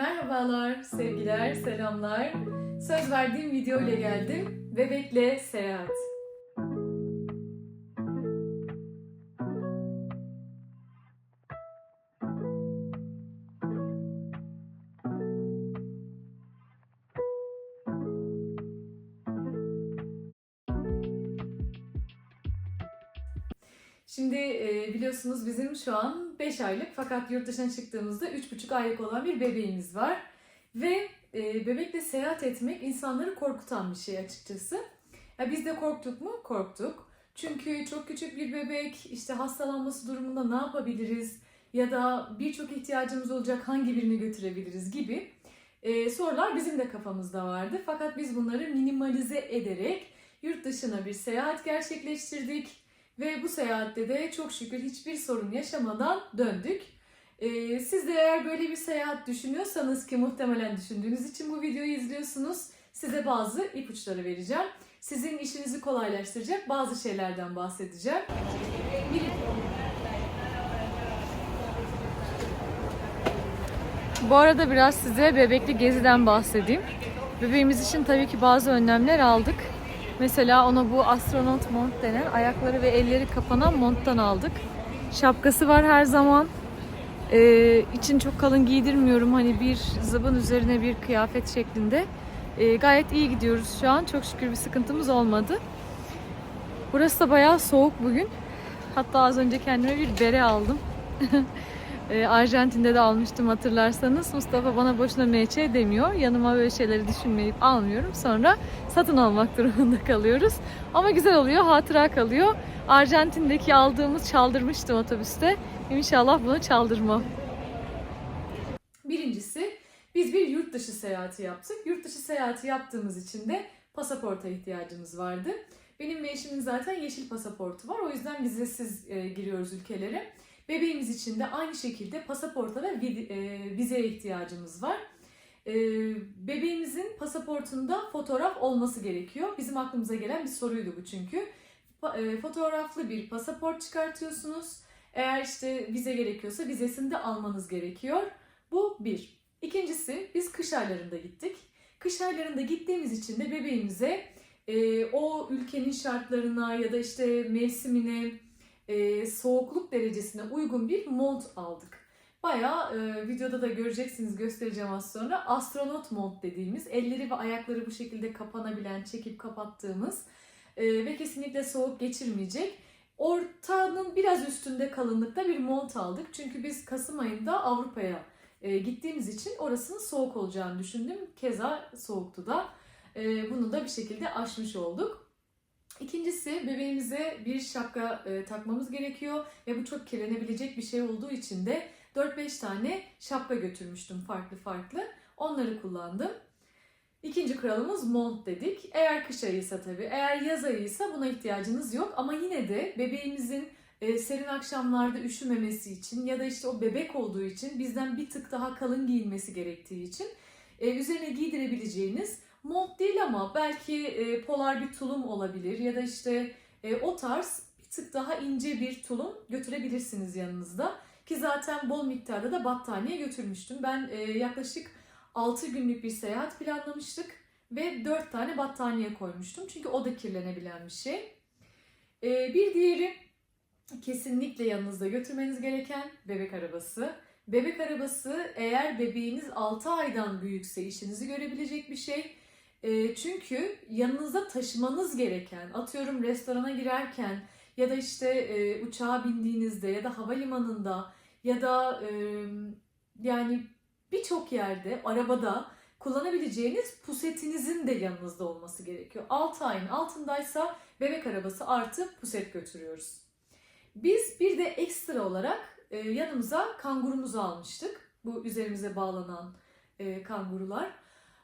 Merhabalar, sevgiler, selamlar. Söz verdiğim video ile geldim. Bebekle seyahat. Şimdi biliyorsunuz bizim şu an 5 aylık fakat yurt dışına çıktığımızda 3,5 aylık olan bir bebeğimiz var. Ve bebekle seyahat etmek insanları korkutan bir şey açıkçası. Ya biz de korktuk mu? Korktuk. Çünkü çok küçük bir bebek, işte hastalanması durumunda ne yapabiliriz? Ya da birçok ihtiyacımız olacak hangi birini götürebiliriz gibi sorular bizim de kafamızda vardı. Fakat biz bunları minimalize ederek yurt dışına bir seyahat gerçekleştirdik. Ve bu seyahatte de çok şükür hiçbir sorun yaşamadan döndük. Ee, siz de eğer böyle bir seyahat düşünüyorsanız ki muhtemelen düşündüğünüz için bu videoyu izliyorsunuz. Size bazı ipuçları vereceğim. Sizin işinizi kolaylaştıracak bazı şeylerden bahsedeceğim. Bu arada biraz size bebekli geziden bahsedeyim. Bebeğimiz için tabii ki bazı önlemler aldık. Mesela ona bu astronot mont denen ayakları ve elleri kapanan monttan aldık. Şapkası var her zaman. Ee, için çok kalın giydirmiyorum. Hani bir zıbın üzerine bir kıyafet şeklinde. Ee, gayet iyi gidiyoruz şu an. Çok şükür bir sıkıntımız olmadı. Burası da bayağı soğuk bugün. Hatta az önce kendime bir bere aldım. Ee, Arjantin'de de almıştım hatırlarsanız. Mustafa bana boşuna MÇ demiyor. Yanıma böyle şeyleri düşünmeyip almıyorum. Sonra satın almak durumunda kalıyoruz. Ama güzel oluyor, hatıra kalıyor. Arjantin'deki aldığımız çaldırmıştım otobüste. İnşallah bunu çaldırmam. Birincisi biz bir yurt dışı seyahati yaptık. Yurt dışı seyahati yaptığımız için de pasaporta ihtiyacımız vardı. Benim ve eşimin zaten yeşil pasaportu var. O yüzden vizesiz e, giriyoruz ülkelere. Bebeğimiz için de aynı şekilde pasaporta ve e, vizeye ihtiyacımız var. E, bebeğimizin pasaportunda fotoğraf olması gerekiyor. Bizim aklımıza gelen bir soruydu bu çünkü. E, fotoğraflı bir pasaport çıkartıyorsunuz. Eğer işte vize gerekiyorsa vizesini de almanız gerekiyor. Bu bir. İkincisi biz kış aylarında gittik. Kış aylarında gittiğimiz için de bebeğimize e, o ülkenin şartlarına ya da işte mevsimine, e, soğukluk derecesine uygun bir mont aldık. Bayağı e, videoda da göreceksiniz göstereceğim az sonra. Astronot mont dediğimiz elleri ve ayakları bu şekilde kapanabilen, çekip kapattığımız e, ve kesinlikle soğuk geçirmeyecek. Ortanın biraz üstünde kalınlıkta bir mont aldık. Çünkü biz Kasım ayında Avrupa'ya e, gittiğimiz için orasının soğuk olacağını düşündüm. Keza soğuktu da. E, bunu da bir şekilde aşmış olduk. İkincisi bebeğimize bir şapka e, takmamız gerekiyor ve bu çok kirlenebilecek bir şey olduğu için de 4-5 tane şapka götürmüştüm farklı farklı. Onları kullandım. İkinci kuralımız mont dedik. Eğer kış ayıysa tabii, eğer yaz ayıysa buna ihtiyacınız yok. Ama yine de bebeğimizin e, serin akşamlarda üşümemesi için ya da işte o bebek olduğu için bizden bir tık daha kalın giyinmesi gerektiği için e, üzerine giydirebileceğiniz mont değil ama belki e, polar bir tulum olabilir ya da işte e, o tarz bir tık daha ince bir tulum götürebilirsiniz yanınızda. Ki zaten bol miktarda da battaniye götürmüştüm. Ben e, yaklaşık 6 günlük bir seyahat planlamıştık ve 4 tane battaniye koymuştum. Çünkü o da kirlenebilen bir şey. E, bir diğeri kesinlikle yanınızda götürmeniz gereken bebek arabası. Bebek arabası eğer bebeğiniz 6 aydan büyükse işinizi görebilecek bir şey. E, çünkü yanınızda taşımanız gereken, atıyorum restorana girerken ya da işte e, uçağa bindiğinizde ya da havalimanında ya da e, yani birçok yerde, arabada kullanabileceğiniz pusetinizin de yanınızda olması gerekiyor. 6 ayın altındaysa bebek arabası artı puset götürüyoruz. Biz bir de ekstra olarak e, yanımıza kangurumuzu almıştık. Bu üzerimize bağlanan e, kangurular.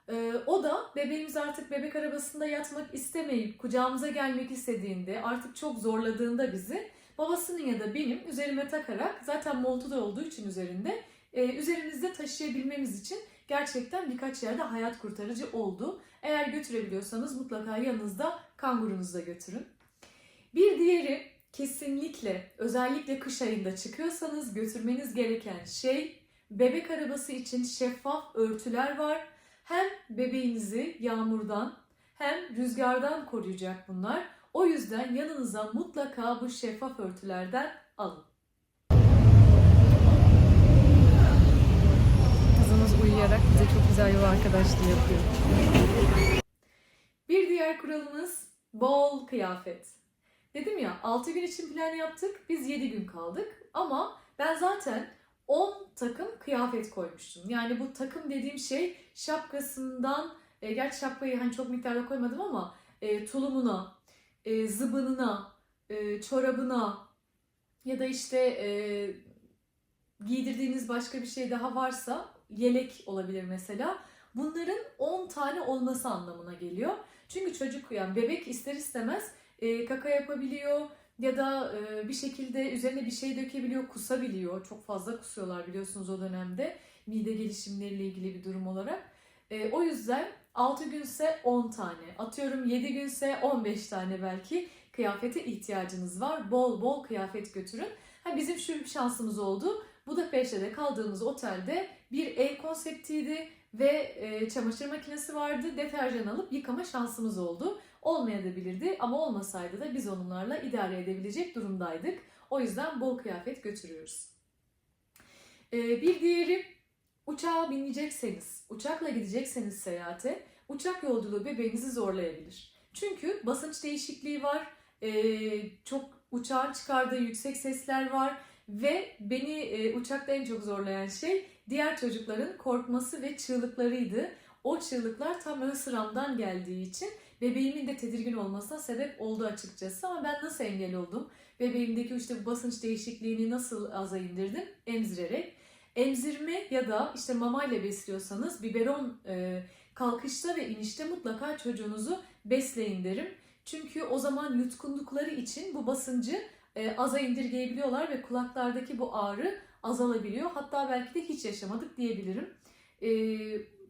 E, o da bebeğimiz artık bebek arabasında yatmak istemeyip kucağımıza gelmek istediğinde artık çok zorladığında bizi babasının ya da benim üzerime takarak zaten montu da olduğu için üzerinde e, üzerimizde taşıyabilmemiz için gerçekten birkaç yerde hayat kurtarıcı oldu. Eğer götürebiliyorsanız mutlaka yanınızda kangurunuzu da götürün. Bir diğeri kesinlikle özellikle kış ayında çıkıyorsanız götürmeniz gereken şey bebek arabası için şeffaf örtüler var. Hem bebeğinizi yağmurdan hem rüzgardan koruyacak bunlar. O yüzden yanınıza mutlaka bu şeffaf örtülerden alın. Kızımız uyuyarak bize çok güzel yol arkadaşlığı yapıyor. Bir diğer kuralımız bol kıyafet. Dedim ya 6 gün için plan yaptık. Biz 7 gün kaldık. Ama ben zaten 10 takım kıyafet koymuştum. Yani bu takım dediğim şey şapkasından, e, gerçi şapkayı hani çok miktarda koymadım ama e, tulumuna, e, zıbınına, e, çorabına ya da işte e, giydirdiğiniz başka bir şey daha varsa yelek olabilir mesela. Bunların 10 tane olması anlamına geliyor. Çünkü çocuk yani bebek ister istemez e, kaka yapabiliyor ya da e, bir şekilde üzerine bir şey dökebiliyor, kusabiliyor. Çok fazla kusuyorlar biliyorsunuz o dönemde mide gelişimleriyle ilgili bir durum olarak. E, o yüzden 6 günse 10 tane, atıyorum 7 günse 15 tane belki kıyafete ihtiyacınız var. Bol bol kıyafet götürün. Ha, bizim şu şansımız oldu. Budapeşte'de kaldığımız otelde bir ev konseptiydi ve e, çamaşır makinesi vardı. Deterjan alıp yıkama şansımız oldu. Olmayabilirdi ama olmasaydı da biz onlarla idare edebilecek durumdaydık. O yüzden bol kıyafet götürüyoruz. E, bir diğeri uçağa binecekseniz, uçakla gidecekseniz seyahate, uçak yolculuğu bebeğinizi zorlayabilir. Çünkü basınç değişikliği var, e, çok uçağın çıkardığı yüksek sesler var ve beni e, uçakta en çok zorlayan şey diğer çocukların korkması ve çığlıklarıydı. O çığlıklar tam ön sıramdan geldiği için bebeğimin de tedirgin olmasına sebep oldu açıkçası. Ama ben nasıl engel oldum? Bebeğimdeki işte basınç değişikliğini nasıl aza indirdim? Emzirerek. Emzirme ya da işte mamayla besliyorsanız biberon e, kalkışta ve inişte mutlaka çocuğunuzu besleyin derim. Çünkü o zaman yutkundukları için bu basıncı e, aza indirgeyebiliyorlar ve kulaklardaki bu ağrı azalabiliyor. Hatta belki de hiç yaşamadık diyebilirim. E,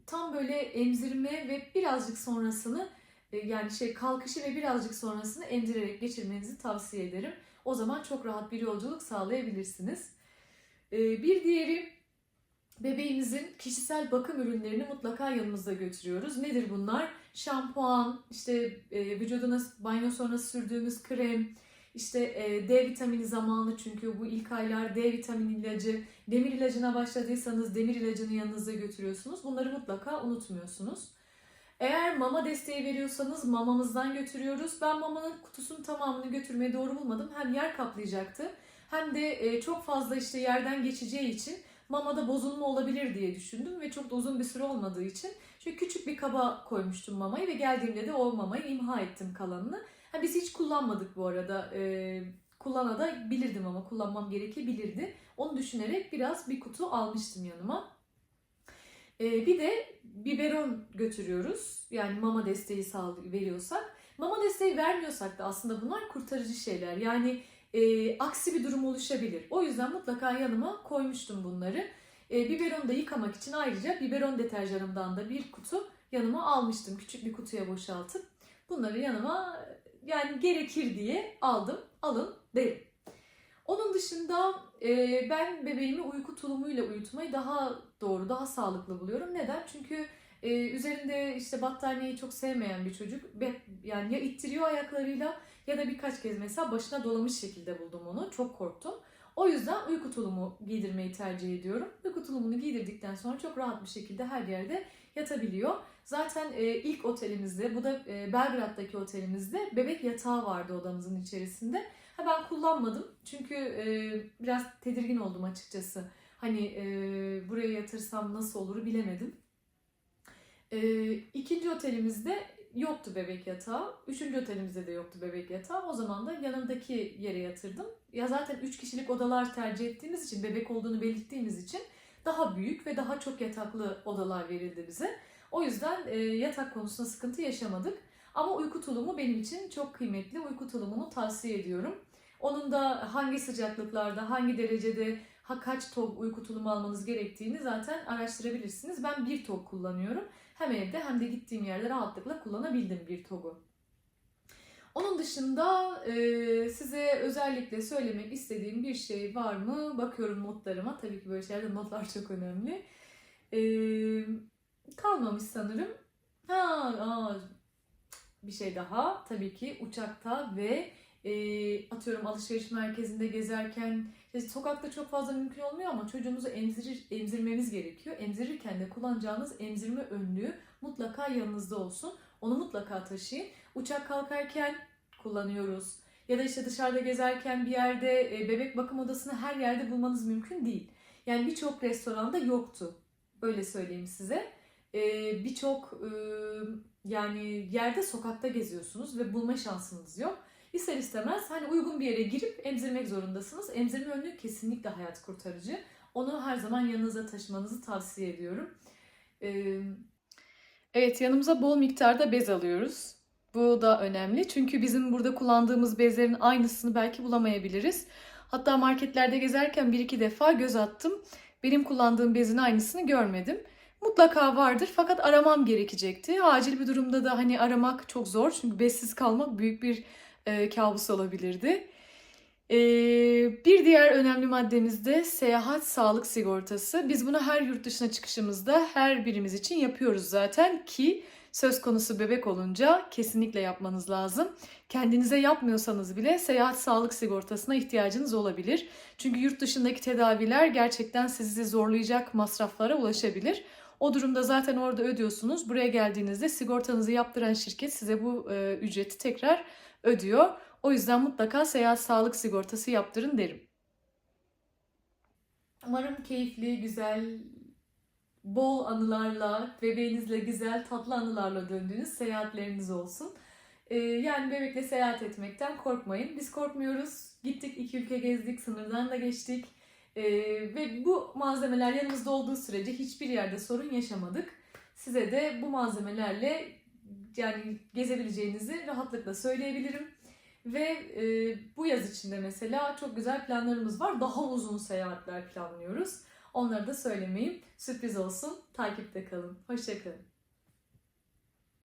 tam böyle emzirme ve birazcık sonrasını yani şey kalkışı ve birazcık sonrasını emzirerek geçirmenizi tavsiye ederim. O zaman çok rahat bir yolculuk sağlayabilirsiniz. E, bir diğeri bebeğimizin kişisel bakım ürünlerini mutlaka yanımızda götürüyoruz. Nedir bunlar? Şampuan, işte e, vücuduna banyo sonrası sürdüğümüz krem, işte e, D vitamini zamanı çünkü bu ilk aylar D vitamini ilacı, demir ilacına başladıysanız demir ilacını yanınızda götürüyorsunuz. Bunları mutlaka unutmuyorsunuz. Eğer mama desteği veriyorsanız mamamızdan götürüyoruz. Ben mamanın kutusunun tamamını götürmeyi doğru bulmadım. Hem yer kaplayacaktı hem de e, çok fazla işte yerden geçeceği için mamada bozulma olabilir diye düşündüm ve çok da uzun bir süre olmadığı için şöyle küçük bir kaba koymuştum mamayı ve geldiğimde de o mamayı imha ettim kalanını. Ha, biz hiç kullanmadık bu arada. Ee, kullanabilirdim ama kullanmam gerekebilirdi. Onu düşünerek biraz bir kutu almıştım yanıma. Ee, bir de biberon götürüyoruz. Yani mama desteği sağ veriyorsak. Mama desteği vermiyorsak da aslında bunlar kurtarıcı şeyler. Yani e, aksi bir durum oluşabilir. O yüzden mutlaka yanıma koymuştum bunları. E, biberonu da yıkamak için ayrıca biberon deterjanımdan da bir kutu yanıma almıştım. Küçük bir kutuya boşaltıp bunları yanıma yani gerekir diye aldım. Alın derim. Onun dışında e, ben bebeğimi uyku tulumuyla uyutmayı daha doğru, daha sağlıklı buluyorum. Neden? Çünkü e, üzerinde işte battaniyeyi çok sevmeyen bir çocuk yani ya ittiriyor ayaklarıyla ya da birkaç kez mesela başına dolamış şekilde buldum onu. Çok korktum. O yüzden uyku tulumu giydirmeyi tercih ediyorum. Uyku tulumunu giydirdikten sonra çok rahat bir şekilde her yerde yatabiliyor. Zaten e, ilk otelimizde, bu da e, Belgrad'daki otelimizde bebek yatağı vardı odamızın içerisinde. Ha ben kullanmadım çünkü e, biraz tedirgin oldum açıkçası. Hani e, buraya yatırsam nasıl olur bilemedim. E, ikinci otelimizde yoktu bebek yatağı. Üçüncü otelimizde de yoktu bebek yatağı. O zaman da yanındaki yere yatırdım. Ya zaten üç kişilik odalar tercih ettiğimiz için, bebek olduğunu belirttiğimiz için daha büyük ve daha çok yataklı odalar verildi bize. O yüzden e, yatak konusunda sıkıntı yaşamadık. Ama uyku tulumu benim için çok kıymetli. Uyku tulumunu tavsiye ediyorum. Onun da hangi sıcaklıklarda, hangi derecede, ha kaç tok uyku tulumu almanız gerektiğini zaten araştırabilirsiniz. Ben bir tok kullanıyorum. Hem evde hem de gittiğim yerde rahatlıkla kullanabildim bir togu. Onun dışında e, size özellikle söylemek istediğim bir şey var mı? Bakıyorum notlarıma. Tabii ki böyle şeylerde notlar çok önemli. E, kalmamış sanırım. Ha, aa, bir şey daha. Tabii ki uçakta ve e, atıyorum alışveriş merkezinde gezerken işte sokakta çok fazla mümkün olmuyor ama çocuğunuzu emzirir, emzirmemiz gerekiyor. Emzirirken de kullanacağınız emzirme önlüğü mutlaka yanınızda olsun. Onu mutlaka taşıyın. Uçak kalkarken kullanıyoruz. Ya da işte dışarıda gezerken bir yerde e, bebek bakım odasını her yerde bulmanız mümkün değil. Yani birçok restoranda yoktu. Öyle söyleyeyim size. E, birçok e, yani yerde sokakta geziyorsunuz ve bulma şansınız yok. İster istemez hani uygun bir yere girip emzirmek zorundasınız. Emzirme önlüğü kesinlikle hayat kurtarıcı. Onu her zaman yanınıza taşımanızı tavsiye ediyorum. Ee, Evet yanımıza bol miktarda bez alıyoruz. Bu da önemli çünkü bizim burada kullandığımız bezlerin aynısını belki bulamayabiliriz. Hatta marketlerde gezerken bir iki defa göz attım. Benim kullandığım bezin aynısını görmedim. Mutlaka vardır fakat aramam gerekecekti. Acil bir durumda da hani aramak çok zor çünkü bezsiz kalmak büyük bir e, kabus olabilirdi. E, bir diğer önemli maddemiz de seyahat sağlık sigortası. Biz bunu her yurt dışına çıkışımızda her birimiz için yapıyoruz zaten ki söz konusu bebek olunca kesinlikle yapmanız lazım. Kendinize yapmıyorsanız bile seyahat sağlık sigortasına ihtiyacınız olabilir. Çünkü yurt dışındaki tedaviler gerçekten sizi zorlayacak masraflara ulaşabilir. O durumda zaten orada ödüyorsunuz. Buraya geldiğinizde sigortanızı yaptıran şirket size bu e, ücreti tekrar ödüyor. O yüzden mutlaka seyahat sağlık sigortası yaptırın derim. Umarım keyifli, güzel, bol anılarla, bebeğinizle güzel, tatlı anılarla döndüğünüz seyahatleriniz olsun. Ee, yani bebekle seyahat etmekten korkmayın. Biz korkmuyoruz. Gittik, iki ülke gezdik, sınırdan da geçtik. Ee, ve bu malzemeler yanımızda olduğu sürece hiçbir yerde sorun yaşamadık. Size de bu malzemelerle yani gezebileceğinizi rahatlıkla söyleyebilirim. Ve e, bu yaz içinde mesela çok güzel planlarımız var. Daha uzun seyahatler planlıyoruz. Onları da söylemeyeyim. Sürpriz olsun. Takipte kalın. Hoşçakalın.